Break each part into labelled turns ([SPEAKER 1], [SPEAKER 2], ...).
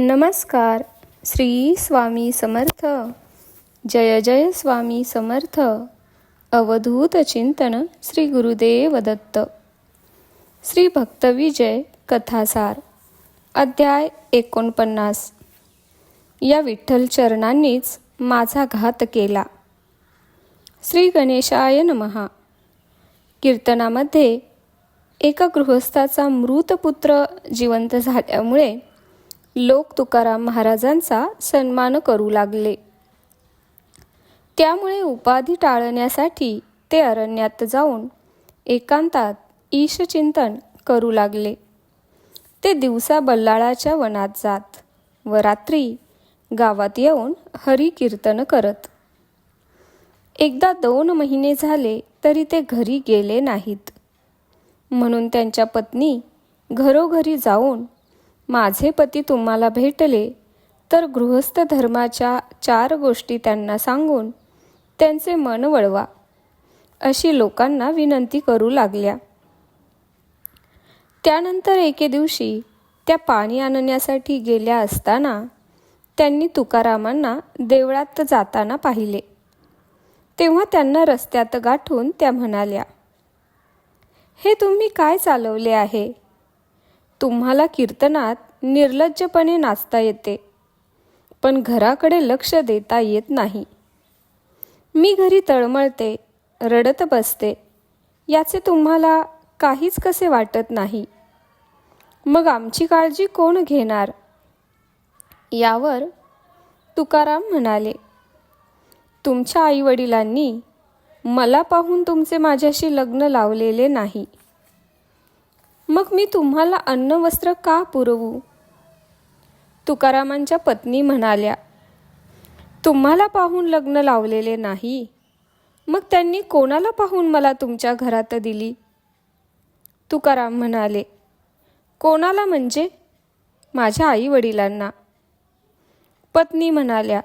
[SPEAKER 1] नमस्कार श्री स्वामी समर्थ. जय जय स्वामी समर्थ. अवधूत चिंतन श्री गुरुदेव दत्त. श्री भक्तविजय कथासार अध्याय एकोणपन्नास. या विठ्ठल चरणांनीच माझा घात केला. श्री गणेशाय नमहा कीर्तनामध्ये एका गृहस्थाचा मृतपुत्र जिवंत झाल्यामुळे लोक तुकाराम महाराजांचा सन्मान करू लागले. त्यामुळे उपाधी टाळण्यासाठी ते अरण्यात जाऊन एकांतात ईशचिंतन करू लागले. ते दिवसा बल्लाळाच्या वनात जात व रात्री गावात येऊन हरी कीर्तन करत. एकदा दोन महिने झाले तरी ते घरी गेले नाहीत. म्हणून त्यांच्या पत्नी घरोघरी जाऊन माझे पती तुम्हाला भेटले तर गृहस्थ धर्माच्या चार गोष्टी त्यांना सांगून त्यांचे मन वळवा अशी लोकांना विनंती करू लागल्या. त्यानंतर एके दिवशी त्या पाणी आणण्यासाठी गेल्या असताना त्यांनी तुकारामांना देवळात जाताना पाहिले. तेव्हा त्यांना रस्त्यात गाठून त्या म्हणाल्या हे तुम्ही काय चालवले आहे? तुम्हाला कीर्तनात निर्लज्जपणे नाचता येते. पण घराकडे लक्ष देता येत नाही. मी घरी तळमळते रडत बसते. याचे तुम्हाला काहीच कसे वाटत नाही. मग आमची काळजी कोण घेणार? यावर तुकाराम म्हणाले तुमच्या आईवडिलांनी मला पाहून तुमचे माझ्याशी लग्न लावलेले नाही. मग मी तुम्हाला अन्न वस्त्र का पुरवू? तुकारामांच्या पत्नी म्हणाल्या तुम्हाला पाहून लग्न लावलेले नाही. मग त्यांनी कोणाला पाहून मला तुमच्या घरात दिली? तुकाराम म्हणाले कोणाला म्हणजे? माझ्या आई वडिलांना पत्नी म्हणाल्या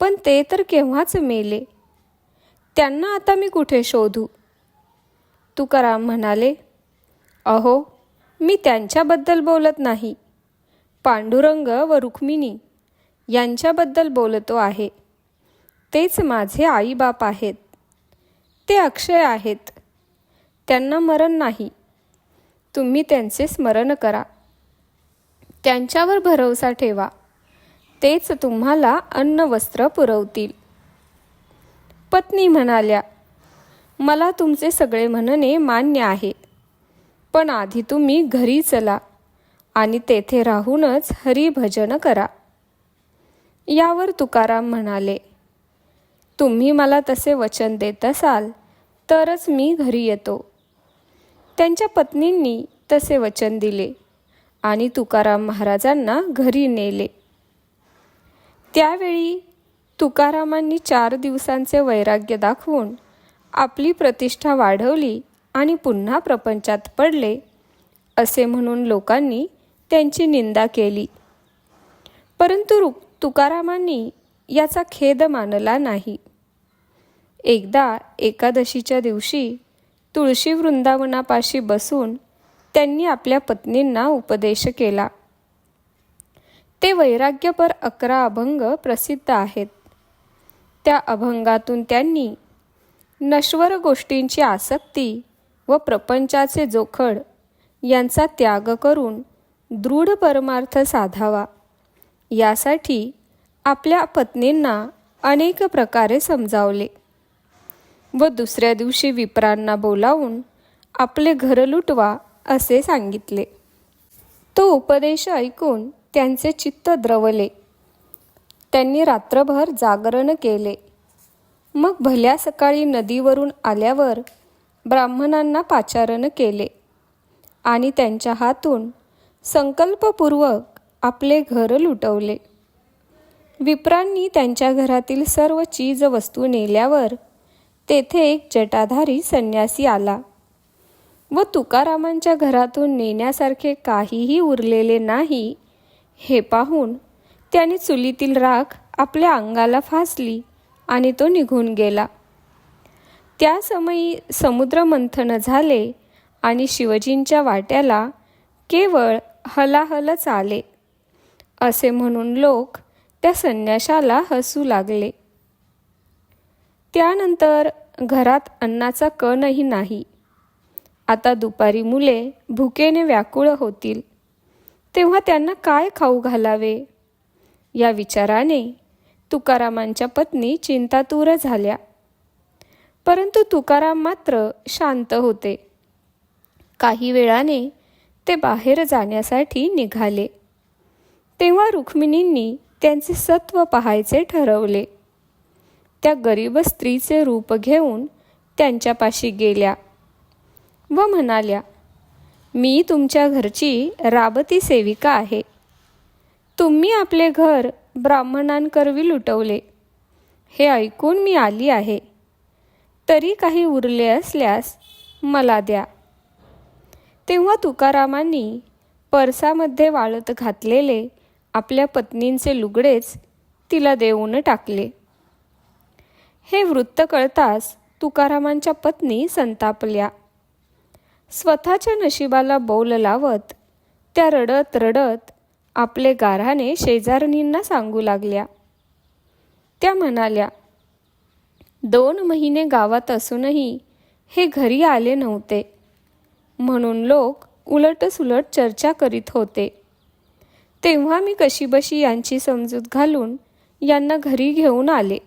[SPEAKER 1] पण ते तर केव्हाच मेले? त्यांना आता मी कुठे शोधू? तुकाराम म्हणाले अहो मी त्यांच्याबद्दल बोलत नाही. पांडुरंग व रुक्मिणी यांच्याबद्दल बोलतो आहे. तेच माझे आईबाप आहेत. ते अक्षय आहेत. त्यांना मरण नाही. तुम्ही त्यांचे स्मरण करा. त्यांच्यावर भरवसा ठेवा. तेच तुम्हाला अन्न वस्त्र पुरवतील. पत्नी म्हणाल्या मला तुमचे सगळे म्हणणे मान्य आहे. पण आधी तुम्ही घरी चला. आणि तेथे राहूनच हरिभजन करा. यावर तुकाराम म्हणाले तुम्ही मला तसे वचन देत असाल तरच मी घरी येतो. त्यांच्या पत्नींनी तसे वचन दिले आणि तुकाराम महाराजांना घरी नेले. त्यावेळी तुकारामांनी चार दिवसांचे वैराग्य दाखवून आपली प्रतिष्ठा वाढवली आणि पुन्हा प्रपंचात पडले असे म्हणून लोकांनी त्यांची निंदा केली. परंतु रु तुकारामांनी याचा खेद मानला नाही. एकदा एकादशीच्या दिवशी तुळशी वृंदावनापाशी बसून त्यांनी आपल्या पत्नींना उपदेश केला. ते वैराग्यपर अकरा अभंग प्रसिद्ध आहेत. त्या अभंगातून त्यांनी नश्वर गोष्टींची आसक्ती व प्रपंचाचे जोखड यांचा त्याग करून दृढ परमार्थ साधावा. यासाठी आपल्या पत्नींना अनेक प्रकारे समजावले व दुसऱ्या दिवशी विप्रांना बोलावून आपले घर लुटवा असे सांगितले. तो उपदेश ऐकून त्यांचे चित्त द्रवले. त्यांनी रात्रभर जागरण केले. मग भल्या सकाळी नदीवरून आल्यावर ब्राह्मणांना पाचारण केले आणि त्यांच्या हातून संकल्पपूर्वक आपले घर लुटवले. विप्रांनी त्यांच्या घरातील सर्व चीज वस्तू नेल्यावर तेथे एक जटाधारी संन्यासी आला व तुकारामांच्या घरातून नेण्यासारखे काहीही उरलेले नाही हे पाहून त्याने चुलीतील राख आपल्या अंगाला फासली आणि तो निघून गेला. त्या समयी समुद्रमंथन झाले आणि शिवजींच्या वाट्याला केवळ हलाहलच आले. असे म्हणून लोक त्या संन्याशाला हसू लागले. त्यानंतर घरात अन्नाचा कणही नाही. आता दुपारी मुले भुकेने व्याकुळ होतील. तेव्हा त्यांना काय खाऊ घालावे? या विचाराने तुकारामांच्या पत्नी चिंतातूर झाल्या. परंतु तुकाराम मात्र शांत होते. काही वेळाने ते बाहेर जाण्यासाठी निघाले. तेव्हा रुक्मिणींनी त्यांचे सत्व पाहायचे ठरवले. त्या गरीब स्त्रीचे रूप घेऊन त्यांच्यापाशी गेल्या व म्हणाल्या मी तुमच्या घरची राबती सेविका आहे. तुम्ही आपले घर ब्राह्मणांकरवी लुटवले. हे ऐकून मी आली आहे. तरी काही उरले असल्यास मला द्या. तेव्हा तुकारामांनी परसामध्ये वाळत घातलेले आपल्या पत्नींचे लुगडेच तिला देऊन टाकले. हे वृत्त कळताच तुकारामांच्या पत्नी संतापल्या. स्वतःच्या नशिबाला बौल लावत त्या रडत रडत आपले गाऱ्हाणे शेजारणींना सांगू लागल्या. त्या म्हणाल्या दोन महिने गावात असूनही हे घरी आले नव्हते. म्हणून लोक उलटसुलट चर्चा करीत होते. तेव्हा मी कशीबशी यांची समजूत घालून यांना घरी घेऊन आले.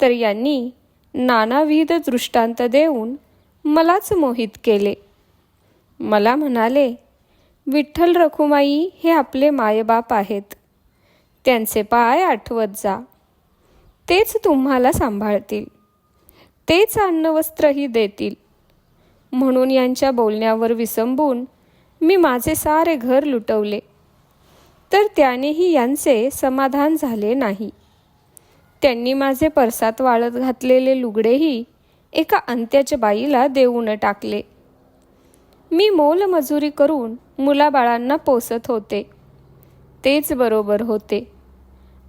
[SPEAKER 1] तर यांनी नानाविध दृष्टांत देऊन मलाच मोहित केले. मला म्हणाले विठ्ठल रखुमाई हे आपले मायबाप आहेत. त्यांचे पाय आठवत जा. तेच तुम्हाला सांभाळतील. तेच अन्नवस्त्रही देतील. म्हणून यांच्या बोलण्यावर विसंबून मी माझे सारे घर लुटवले. तर त्यानेही यांचे समाधान झाले नाही. त्यांनी माझे परसात वाळत घातलेले लुगडेही एका अंत्याच्या बाईला देऊन टाकले. मी मोलमजुरी करून मुलाबाळांना पोसत होते. तेच बरोबर होते.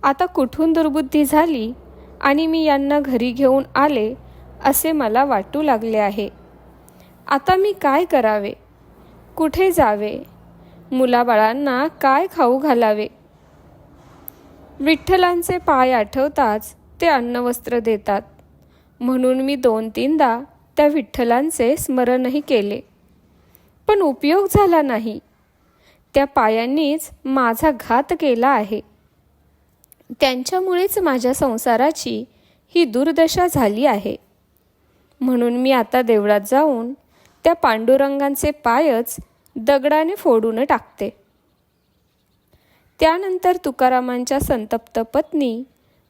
[SPEAKER 1] आता कुठून दुर्बुद्धी झाली आणि मी यांना घरी घेऊन आले असे मला वाटू लागले आहे. आता मी काय करावे? कुठे जावे? मुलाबाळांना काय खाऊ घालावे? विठ्ठलांचे पाय आठवताच ते अन्नवस्त्र देतात. म्हणून मी दोन तीनदा त्या विठ्ठलांचे स्मरणही केले. पण उपयोग झाला नाही. त्या पायांनीच माझा घात केला आहे. त्यांच्यामुळेच माझ्या संसाराची ही दुर्दशा झाली आहे. म्हणून मी आता देवळात जाऊन त्या पांडुरंगांचे पायच दगडाने फोडून टाकते. त्यानंतर तुकारामांच्या संतप्त पत्नी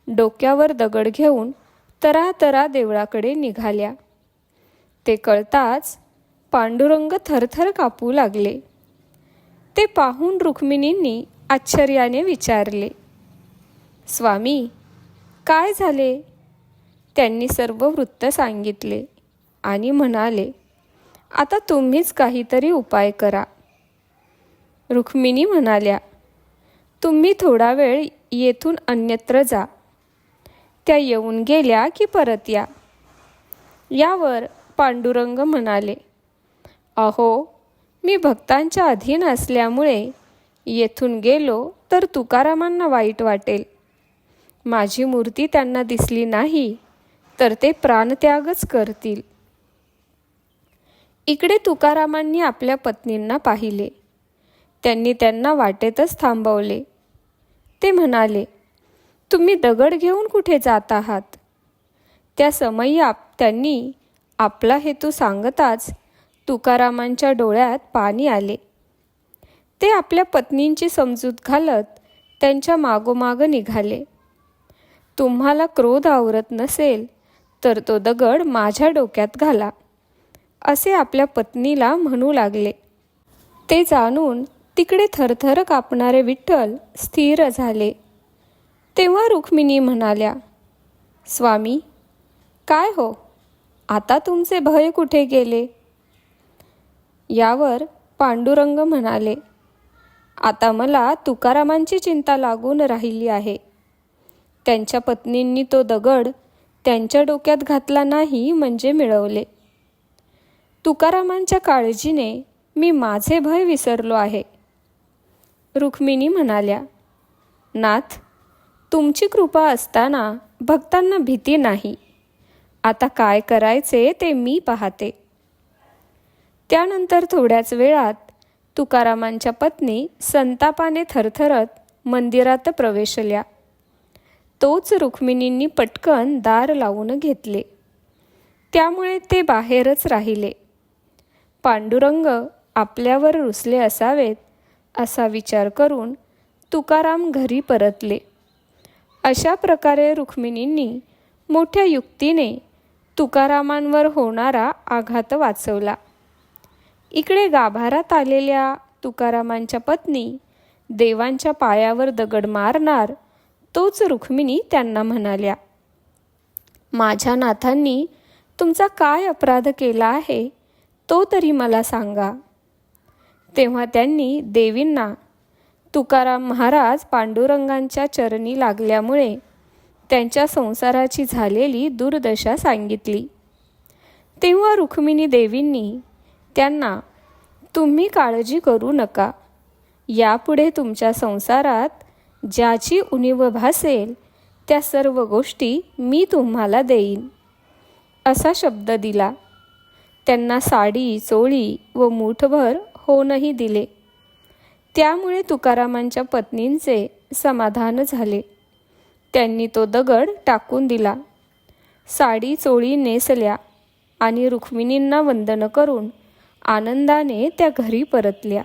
[SPEAKER 1] डोक्यावर दगड घेऊन तरा देवळाकडे निघाल्या. ते कळताच पांडुरंग थरथर कापू लागले. ते पाहून रुक्मिणींनी आश्चर्याने विचारले स्वामी काय झाले? त्यांनी सर्व वृत्त सांगितले आणि म्हणाले आता तुम्हीच काहीतरी उपाय करा. रुक्मिणी म्हणाल्या तुम्ही थोडा वेळ येथून अन्यत्र जा. त्या येऊन गेल्या की परत या. यावर पांडुरंग म्हणाले अहो मी भक्तांच्या अधीन असल्यामुळे येथून गेलो तर तुकारामांना वाईट वाटेल. माझी मूर्ती त्यांना दिसली नाही तर ते प्राणत्यागच करतील. इकडे तुकारामांनी आपल्या पत्नींना पाहिले. त्यांनी त्यांना वाटेतच थांबवले. ते म्हणाले तुम्ही दगड घेऊन कुठे जात आहात? त्या समयी आप त्यांनी आपला हेतू सांगताच तुकारामांच्या डोळ्यात पाणी आले. ते आपल्या पत्नींची समजूत घालत त्यांच्या मागोमाग निघाले. तुम्हाला क्रोध आवरत नसेल तर तो दगड माझ्या डोक्यात घाला. असे आपल्या पत्नीला म्हणू लागले. ते जाणून तिकडे थरथर कापणारे विठ्ठल स्थिर झाले. तेव्हा रुक्मिणी म्हणाल्या स्वामी काय हो? आता तुमचे भय कुठे गेले? यावर पांडुरंग म्हणाले आता मला तुकारामांची चिंता लागून राहिली आहे. त्यांच्या पत्नींनी तो दगड त्यांच्या डोक्यात घातला नाही म्हणजे मिळवले. तुकारामांच्या काळजीने मी माझे भय विसरलो आहे. रुक्मिणी म्हणाल्या नाथ तुमची कृपा असताना भक्तांना भीती नाही. आता काय करायचे ते मी पाहते. त्यानंतर थोड्याच वेळात तुकारामांच्या पत्नी संतापाने थरथरत मंदिरात प्रवेशल्या. तोच रुक्मिणींनी पटकन दार लावून घेतले. त्यामुळे ते बाहेरच राहिले. पांडुरंग आपल्यावर रुसले असावेत असा विचार करून तुकाराम घरी परतले. अशा प्रकारे रुक्मिणींनी मोठ्या युक्तीने तुकारामांवर होणारा आघात वाचवला. इकडे गाभारात आलेल्या तुकारामांच्या पत्नी देवांच्या पायावर दगड मारणार तोच रुक्मिणी त्यांना म्हणाल्या माझ्या नाथांनी तुमचा काय अपराध केला आहे? तो तरी मला सांगा. तेव्हा त्यांनी देवींना तुकाराम महाराज पांडुरंगांच्या चरणी लागल्यामुळे त्यांच्या संसाराची झालेली दुर्दशा सांगितली. तेव्हा रुक्मिणी देवींनी त्यांना तुम्ही काळजी करू नका. यापुढे तुमच्या संसारात ज्याची उणीव भासेल त्या सर्व गोष्टी मी तुम्हाला देईन. असा शब्द दिला. त्यांना साडी चोळी व मूठभर होऊनही दिले. त्यामुळे तुकारामांच्या पत्नींचे समाधान झाले. त्यांनी तो दगड टाकून दिला. साडी चोळी नेसल्या आणि रुक्मिणींना वंदन करून आनंदाने त्या घरी परतल्या.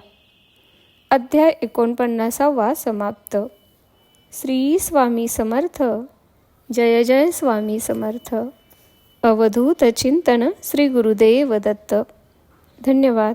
[SPEAKER 1] अध्याय एकोणपन्नासावा समाप्त. श्री स्वामी समर्थ. जय जय स्वामी समर्थ. अवधूत चिंतन श्री गुरुदेव दत्त. धन्यवाद.